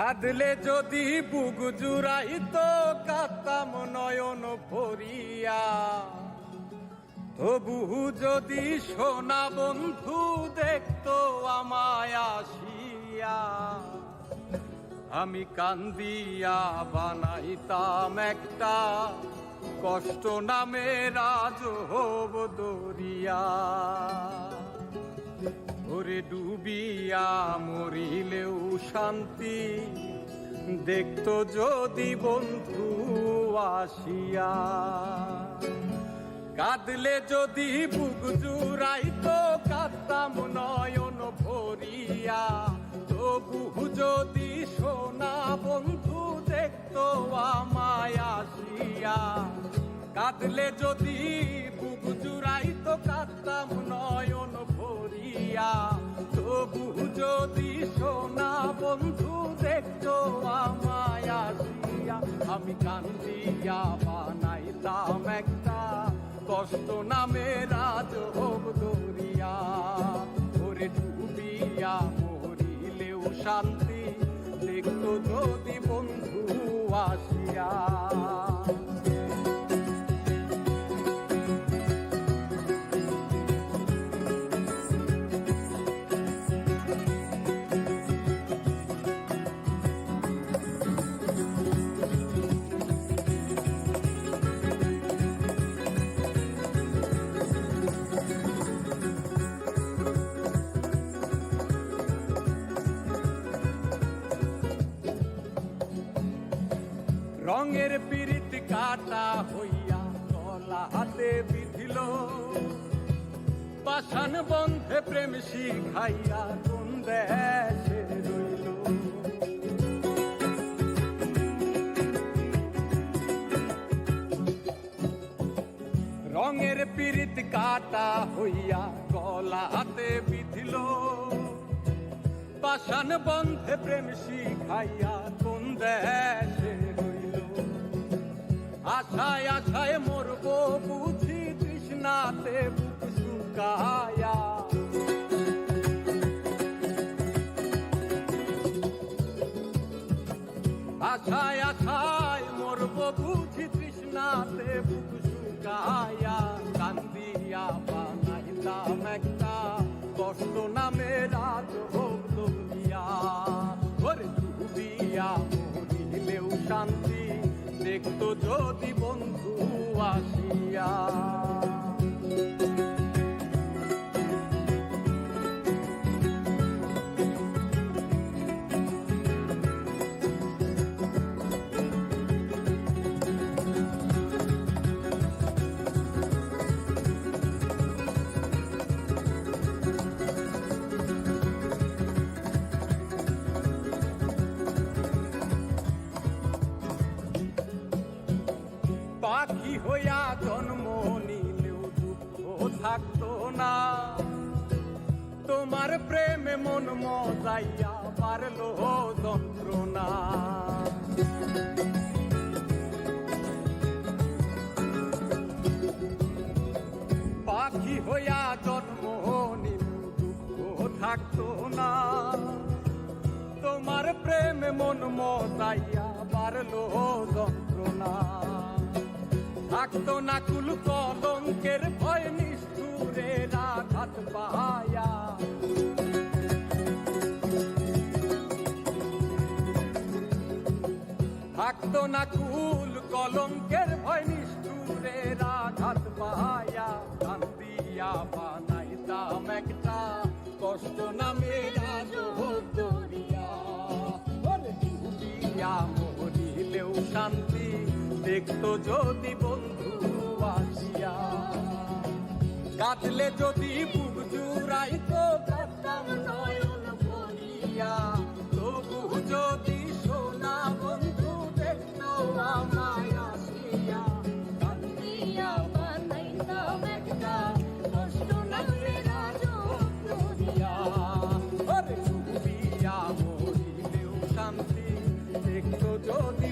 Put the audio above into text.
কাঁদলে যদি বুক জুড়াই তো কাতাম নয়ন ভরিয়া। তবু যদি সোনা বন্ধু দেখতো আমায় আসিয়া। আমি কান্দিয়া বানাইতাম একটা কষ্ট নামে রাজহব দরিয়া। ওরে ডুবিয়া মরিলেও শান্তি। দেখতো যদি বন্ধু আসিয়া। কাঁদলে যদি বুক জুড়াইতো, কাঁদতাম নয়ন ভরিয়া। তবু যদি সোনা বন্ধু দেখতো আমায় আসিয়া। কাঁদলে যদি বুক জুড়াইতো, কাঁদতাম নয়ন যদি সোনা বন্ধু দেখতো আমায় আসিয়া। আমি কান্দিয়া বানাইতাম একটা কষ্ট নামে রাজ হোক দরিয়া ওরে ডুবিয়া মরিলেও শান্তি, দেখতো যদি বন্ধু আসিয়া। রঙের পিরিত কাটা হইয়া কলা হাতে বিধিল। পাষাণ বন্ধে প্রেম শিখাইয়া কোন দেশে রইল? রঙের পিরিত কাটা হইয়া গলা হাতে বিধিল। পাষাণ বন্ধে প্রেম শিখাইয়া কোন দেশে আশায় আশায় মরব বুঝি তৃষ্ণাতে বুক শুকায়া। আশায় আশায় মরব বুঝি তৃষ্ণাতে বুক শুকায়া। কান্দিয়া বানাইলাম একটা কষ্ট নামে রাজ হোক দুনিয়া ওরে ডুবিয়া মরিলেও শান্তি দেখতো যদি বন্ধু আসিয়া। হইয়া জন্ম নিলেও দুঃখ থাকতো না। তোমার প্রেমে মন মজাইয়া পারল যন্ত্রণা। পাখি হইয়া জন্ম নিলেও দুঃখ থাকতো না। তোমার প্রেমে মন মজাইয়া পারল যন্ত্রণা। থাকতো না কুল কলঙ্কের ভয়, নিষ্ঠুরে রাঘাত পায়া থাকতো না কুল কলঙ্কের ভয়, নিষ্ঠুরে রাঘাত পায়া কান্দিয়া বানাইতাম একটা কষ্ট নামে রাজ দরিয়া বলে ডুবিয়া মরিলেও শান্তি দেখতো যদি বন্ধু আসিয়া। কাঁদলে যদি বুক জুড়াইতো, কাঁদতাম তবু যদি সোনা বন্ধু দেখতো আমায় আসিয়া। যদি